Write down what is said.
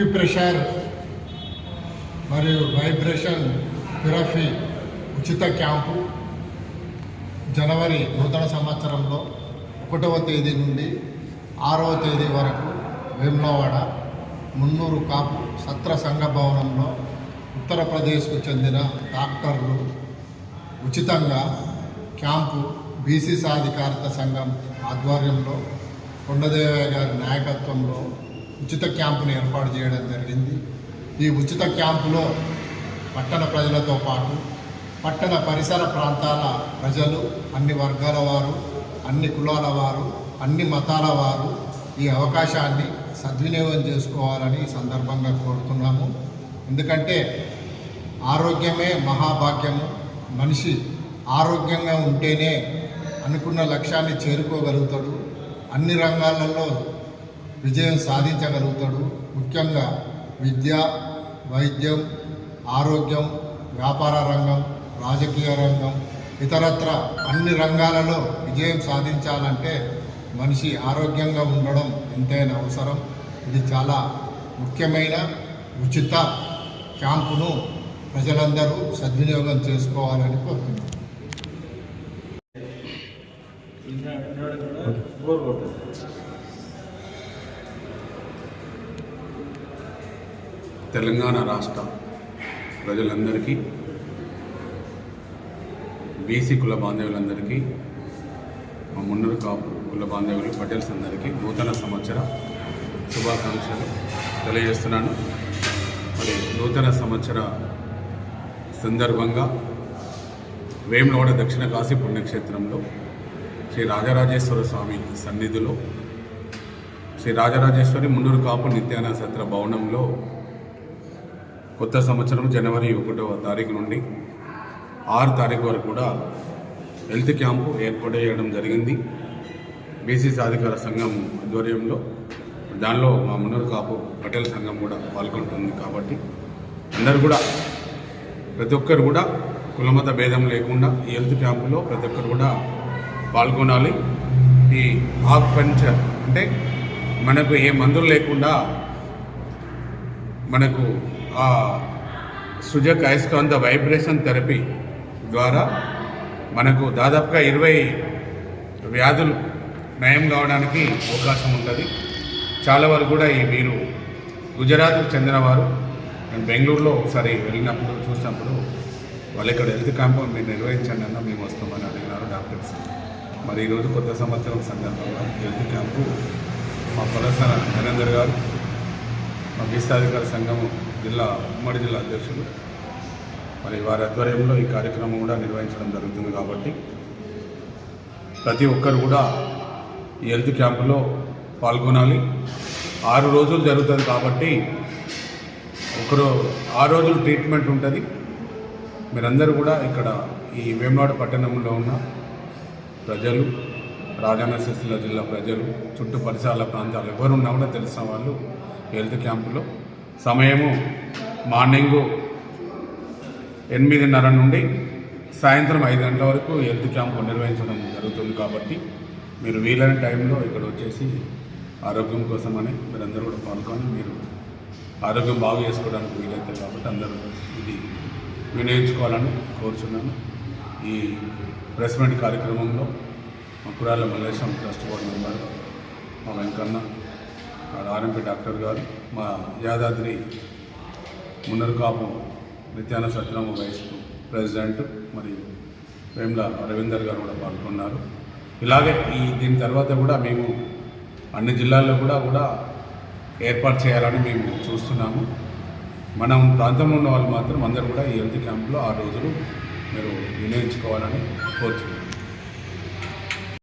Acupressure మరియు vibration therapy ఉచిత camp. జనవరి నూతన సంవత్సరంలో ఒకటవ తేదీ నుండి ఆరవ తేదీ వరకు వేములవాడ మున్నూరు కాపు సత్ర సంఘ భవనంలో ఉత్తరప్రదేశ్కు చెందిన డాక్టర్లు ఉచితంగా క్యాంపు బీసీ సాధికారత సంఘం ఆధ్వర్యంలో కొండదేవయ్య గారి నాయకత్వంలో ఉచిత క్యాంపును ఏర్పాటు చేయడం జరిగింది. ఈ ఉచిత క్యాంపులో పట్టణ ప్రజలతో పాటు పట్టణ పరిసర ప్రాంతాల ప్రజలు అన్ని వర్గాల వారు అన్ని కులాల వారు అన్ని మతాల వారు ఈ అవకాశాన్ని సద్వినియోగం చేసుకోవాలని సందర్భంగా కోరుతున్నాము. ఎందుకంటే ఆరోగ్యమే మహాభాగ్యము. మనిషి ఆరోగ్యంగా ఉంటేనే అనుకున్న లక్ష్యాన్ని చేరుకోగలుగుతాడు. అన్ని రంగాలలో విజయం సాధించగలుగుతాడు. ముఖ్యంగా విద్య వైద్యం ఆరోగ్యం వ్యాపార రంగం రాజకీయ రంగం ఇతరత్ర అన్ని రంగాలలో విజయం సాధించాలంటే మనిషి ఆరోగ్యంగా ఉండడం ఎంతైనా అవసరం. ఇది చాలా ముఖ్యమైన ఉచిత క్యాంపును ప్రజలందరూ సద్వినియోగం చేసుకోవాలని కోరుతున్నాను. తెలంగాణ రాష్ట్ర ప్రజలందరికీ బీసీ కుల బాంధవులందరికీ మా మున్నూరు కాపు కుల బాంధవులు పటేల్స్ అందరికీ నూతన సంవత్సర శుభాకాంక్షలు తెలియజేస్తున్నాను. మరి నూతన సంవత్సర సందర్భంగా వేములవాడ దక్షిణ కాశీ పుణ్యక్షేత్రంలో శ్రీ రాజరాజేశ్వర స్వామి సన్నిధిలో శ్రీ రాజరాజేశ్వరి మున్నూరు కాపు నిత్యానంద సత్ర భవనంలో కొత్త సంవత్సరం జనవరి ఒకటవ తారీఖు నుండి ఆరు తారీఖు వరకు కూడా హెల్త్ క్యాంపు ఏర్పాటు చేయడం జరిగింది. బీసీ సాధికార సంఘం ఆధ్వర్యంలో దానిలో మా మున్నూరు కాపు పటేల్ సంఘం కూడా పాల్గొంటుంది కాబట్టి అందరు కూడా ప్రతి ఒక్కరు కూడా కులమత భేదం లేకుండా ఈ హెల్త్ క్యాంపులో ప్రతి ఒక్కరు కూడా పాల్గొనాలి. ఈ ఆక్ అంటే మనకు ఏ మందులు లేకుండా మనకు సుజక్ అయస్కాంత వైబ్రేషన్ థెరపీ ద్వారా మనకు దాదాపుగా ఇరవై వ్యాధులు నయం కావడానికి అవకాశం ఉంటుంది. చాలా వరకు కూడా ఈ మీరు గుజరాత్కు చెందినవారు. నేను బెంగళూరులో ఒకసారి వెళ్ళినప్పుడు చూసినప్పుడు వాళ్ళు ఇక్కడ హెల్త్ క్యాంప్ మీరు నిర్వహించండి అన్న మేము వస్తామని అడిగినారు డాక్టర్స్. మరి ఈరోజు కొత్త సంవత్సరం సందర్భంగా హెల్త్ క్యాంపు మా పొలసన నరేందర్ గారు మా విస్తాధికార సంఘము జిల్లా ఉమ్మడి జిల్లా అధ్యక్షులు. మరి వారి ఆధ్వర్యంలో ఈ కార్యక్రమం కూడా నిర్వహించడం జరుగుతుంది కాబట్టి ప్రతి ఒక్కరు కూడా ఈ హెల్త్ క్యాంపులో పాల్గొనాలి. ఆరు రోజులు జరుగుతుంది కాబట్టి ఒకరు ఆరు రోజులు ట్రీట్మెంట్ ఉంటుంది. మీరందరూ కూడా ఇక్కడ ఈ వేమనాడు పట్టణంలో ఉన్న ప్రజలు రాజన్న సిరిసిల్ల జిల్లా ప్రజలు చుట్టూ పరిసరాల ప్రాంతాలు ఎవరున్నా కూడా తెలిసిన వాళ్ళు హెల్త్ క్యాంపులో సమయము మార్నింగు ఎనిమిదిన్నర నుండి సాయంత్రం ఐదు గంటల వరకు హెల్త్ క్యాంపు నిర్వహించడం జరుగుతుంది కాబట్టి మీరు వీలైన టైంలో ఇక్కడ వచ్చేసి ఆరోగ్యం కోసమని మీరందరూ కూడా పాల్గొని మీరు ఆరోగ్యం బాగు చేసుకోవడానికి వీలైతే కాబట్టి అందరూ ఇది వినియోగించుకోవాలని కోరుచున్నాను. ఈ ప్రెస్ మీట్ కార్యక్రమంలో Makurala Mallesham trust board member మా వెంకన్న ఆర్ఎంపీ డాక్టర్ గారు మా యాదాద్రి మున్నరకాపు నిత్యాన సత్యనామ వైస్ ప్రెసిడెంట్ మరియు వేమ్ల రవీందర్ గారు కూడా పాల్గొన్నారు. ఇలాగే ఈ దీని తర్వాత కూడా మేము అన్ని జిల్లాల్లో కూడా కూడా ఏర్పాటు చేయాలని మేము చూస్తున్నాము. మనం ప్రాంతంలో ఉన్న వాళ్ళు మాత్రం అందరూ కూడా ఈ హెల్త్ క్యాంప్లో ఆ రోజులు మీరు వినియోగించుకోవాలని కోరుచున్నాం.